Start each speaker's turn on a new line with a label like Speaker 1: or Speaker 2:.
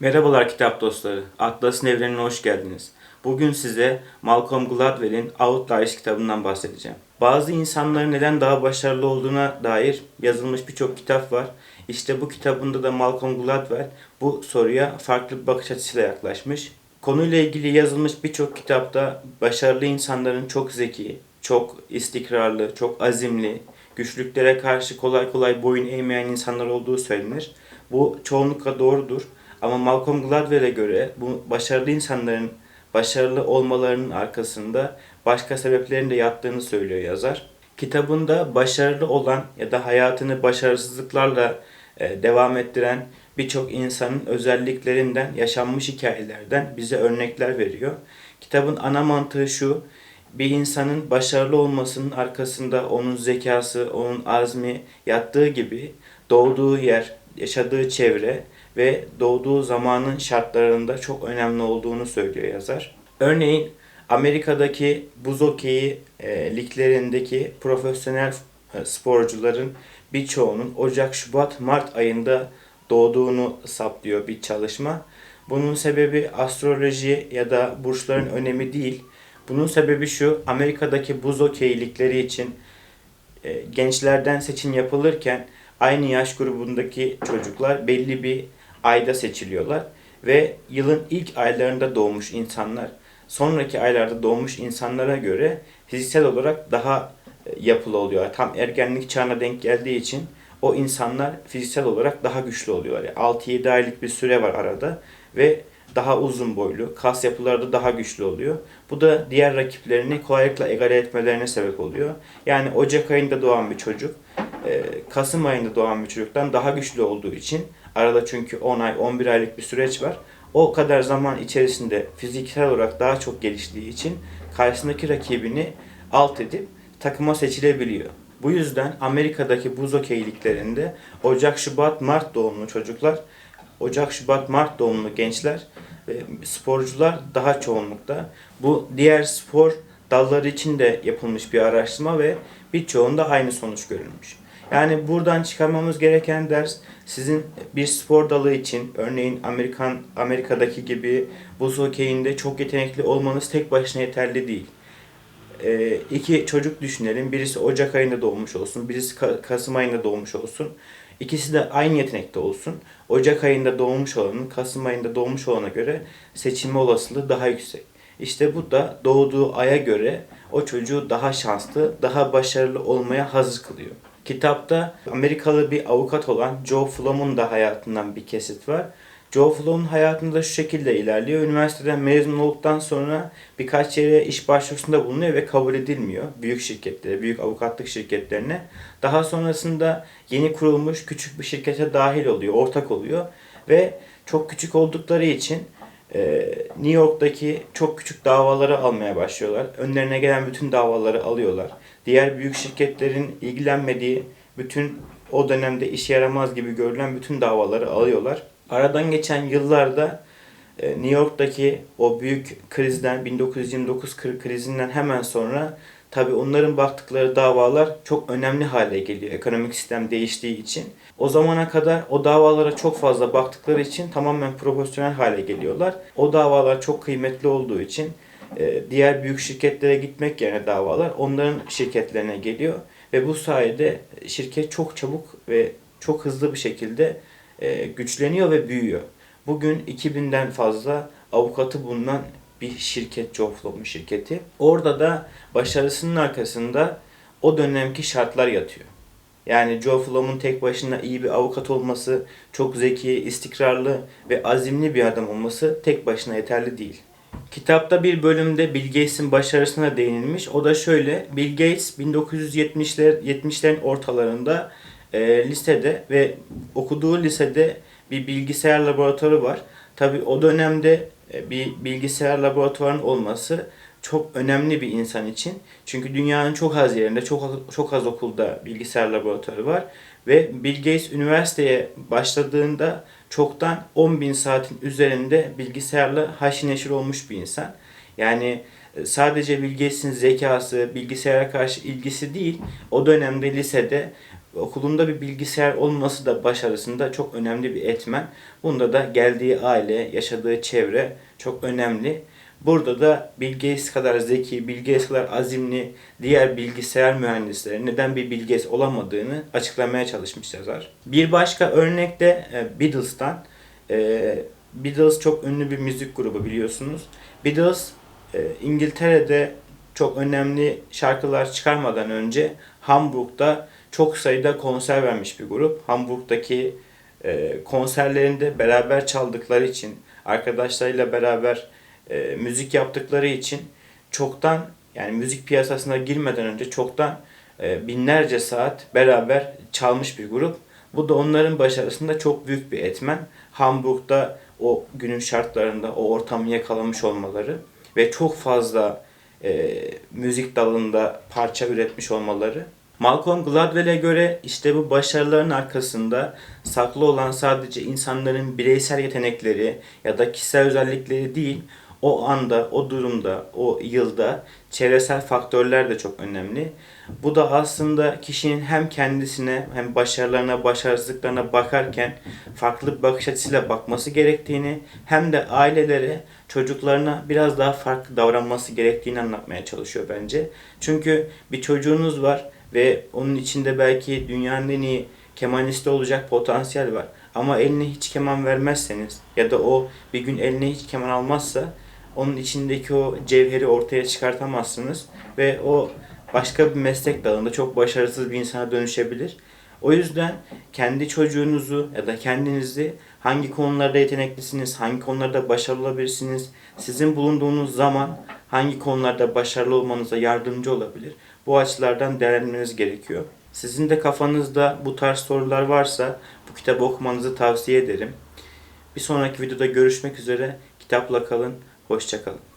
Speaker 1: Merhabalar kitap dostları. Atlas'ın evrenine hoş geldiniz. Bugün size Malcolm Gladwell'in Outliers kitabından bahsedeceğim. Bazı insanların neden daha başarılı olduğuna dair yazılmış birçok kitap var. İşte bu kitabında da Malcolm Gladwell bu soruya farklı bir bakış açısıyla yaklaşmış. Konuyla ilgili yazılmış birçok kitapta başarılı insanların çok zeki, çok istikrarlı, çok azimli, güçlüklere karşı kolay kolay boyun eğmeyen insanlar olduğu söylenir. Bu çoğunlukla doğrudur. Ama Malcolm Gladwell'e göre bu başarılı insanların başarılı olmalarının arkasında başka sebeplerin de yattığını söylüyor yazar. Kitabında başarılı olan ya da hayatını başarısızlıklarla e, devam ettiren birçok insanın özelliklerinden, yaşanmış hikayelerden bize örnekler veriyor. Kitabın ana mantığı şu, bir insanın başarılı olmasının arkasında onun zekası, onun azmi yattığı gibi doğduğu yer, yaşadığı çevre ve doğduğu zamanın şartlarında çok önemli olduğunu söylüyor yazar. Örneğin Amerika'daki buz hokeyi e, liglerindeki profesyonel e, sporcuların birçoğunun Ocak, Şubat, Mart ayında doğduğunu saplıyor bir çalışma. Bunun sebebi astroloji ya da burçların önemi değil. Bunun sebebi şu, Amerika'daki buz hokeyi ligleri için e, gençlerden seçim yapılırken aynı yaş grubundaki çocuklar belli bir ayda seçiliyorlar ve yılın ilk aylarında doğmuş insanlar sonraki aylarda doğmuş insanlara göre fiziksel olarak daha e, yapılı oluyor. Tam ergenlik çağına denk geldiği için o insanlar fiziksel olarak daha güçlü oluyorlar. Yani 6-7 aylık bir süre var arada ve daha uzun boylu, kas yapıları da daha güçlü oluyor. Bu da diğer rakiplerini kolaylıkla egale etmelerine sebep oluyor. Yani Ocak ayında doğan bir çocuk, Kasım ayında doğan bir çocuktan daha güçlü olduğu için arada çünkü 10 ay, 11 aylık bir süreç var. O kadar zaman içerisinde fiziksel olarak daha çok geliştiği için karşısındaki rakibini alt edip takıma seçilebiliyor. Bu yüzden Amerika'daki buz hokeyliklerinde Ocak, Şubat, Mart doğumlu çocuklar, Ocak, Şubat, Mart doğumlu gençler ve sporcular daha çoğunlukta. Bu diğer spor dalları için de yapılmış bir araştırma ve birçoğunda aynı sonuç görülmüş. Yani buradan çıkarmamız gereken ders sizin bir spor dalı için örneğin Amerikan Amerika'daki gibi buz hokeyinde çok yetenekli olmanız tek başına yeterli değil. Ee, iki çocuk düşünelim. Birisi Ocak ayında doğmuş olsun, birisi Ka- Kasım ayında doğmuş olsun. İkisi de aynı yetenekte olsun. Ocak ayında doğmuş olanın Kasım ayında doğmuş olana göre seçilme olasılığı daha yüksek. İşte bu da doğduğu aya göre o çocuğu daha şanslı, daha başarılı olmaya hazır kılıyor. Kitapta Amerikalı bir avukat olan Joe Flom'un da hayatından bir kesit var. Joe Flom'un hayatında şu şekilde ilerliyor. Üniversiteden mezun olduktan sonra birkaç yere iş başvurusunda bulunuyor ve kabul edilmiyor. Büyük şirketlere, büyük avukatlık şirketlerine. Daha sonrasında yeni kurulmuş küçük bir şirkete dahil oluyor, ortak oluyor. Ve çok küçük oldukları için New York'taki çok küçük davaları almaya başlıyorlar. Önlerine gelen bütün davaları alıyorlar. Diğer büyük şirketlerin ilgilenmediği bütün o dönemde işe yaramaz gibi görülen bütün davaları alıyorlar. Aradan geçen yıllarda e, New York'taki o büyük krizden 1929 kri- krizinden hemen sonra tabi onların baktıkları davalar çok önemli hale geliyor ekonomik sistem değiştiği için. O zamana kadar o davalara çok fazla baktıkları için tamamen profesyonel hale geliyorlar. O davalar çok kıymetli olduğu için e, diğer büyük şirketlere gitmek yerine davalar onların şirketlerine geliyor ve bu sayede şirket çok çabuk ve çok hızlı bir şekilde e, güçleniyor ve büyüyor. Bugün 2000'den fazla avukatı bulunan bir şirket, Joe Flom'un şirketi. Orada da başarısının arkasında o dönemki şartlar yatıyor. Yani Joe Flom'un tek başına iyi bir avukat olması, çok zeki, istikrarlı ve azimli bir adam olması tek başına yeterli değil. Kitapta bir bölümde Bill Gates'in başarısına değinilmiş. O da şöyle. Bill Gates 1970'ler 70'lerin ortalarında e, lisede ve okuduğu lisede bir bilgisayar laboratuvarı var. Tabi o dönemde bir bilgisayar laboratuvarının olması çok önemli bir insan için. Çünkü dünyanın çok az yerinde, çok çok az okulda bilgisayar laboratuvarı var. Ve Bill Gates üniversiteye başladığında çoktan 10 bin saatin üzerinde bilgisayarla haşir neşir olmuş bir insan. Yani e, sadece Bill Gates'in zekası, bilgisayara karşı ilgisi değil, o dönemde lisede okulunda bir bilgisayar olması da başarısında çok önemli bir etmen. Bunda da geldiği aile, yaşadığı çevre çok önemli. Burada da Bill kadar zeki, Bill kadar azimli diğer bilgisayar mühendisleri neden bir Bill olamadığını açıklamaya çalışmış yazar. Bir başka örnek de e, Beatles'tan. E, Beatles çok ünlü bir müzik grubu biliyorsunuz. Beatles e, İngiltere'de çok önemli şarkılar çıkarmadan önce Hamburg'da çok sayıda konser vermiş bir grup. Hamburg'daki e, konserlerinde beraber çaldıkları için, arkadaşlarıyla beraber e, müzik yaptıkları için çoktan yani müzik piyasasına girmeden önce çoktan e, binlerce saat beraber çalmış bir grup. Bu da onların başarısında çok büyük bir etmen. Hamburg'da o günün şartlarında o ortamı yakalamış olmaları ve çok fazla e, müzik dalında parça üretmiş olmaları. Malcolm Gladwell'e göre işte bu başarıların arkasında saklı olan sadece insanların bireysel yetenekleri ya da kişisel özellikleri değil, o anda, o durumda, o yılda çevresel faktörler de çok önemli. Bu da aslında kişinin hem kendisine hem başarılarına, başarısızlıklarına bakarken farklı bir bakış açısıyla bakması gerektiğini hem de ailelere çocuklarına biraz daha farklı davranması gerektiğini anlatmaya çalışıyor bence. Çünkü bir çocuğunuz var ve onun içinde belki dünyanın en iyi kemanisti olacak potansiyel var. Ama eline hiç keman vermezseniz ya da o bir gün eline hiç keman almazsa onun içindeki o cevheri ortaya çıkartamazsınız ve o başka bir meslek dalında çok başarısız bir insana dönüşebilir. O yüzden kendi çocuğunuzu ya da kendinizi hangi konularda yeteneklisiniz, hangi konularda başarılı olabilirsiniz, sizin bulunduğunuz zaman hangi konularda başarılı olmanıza yardımcı olabilir. Bu açılardan değerlendirmeniz gerekiyor. Sizin de kafanızda bu tarz sorular varsa bu kitabı okumanızı tavsiye ederim. Bir sonraki videoda görüşmek üzere. Kitapla kalın. Hoşçakalın.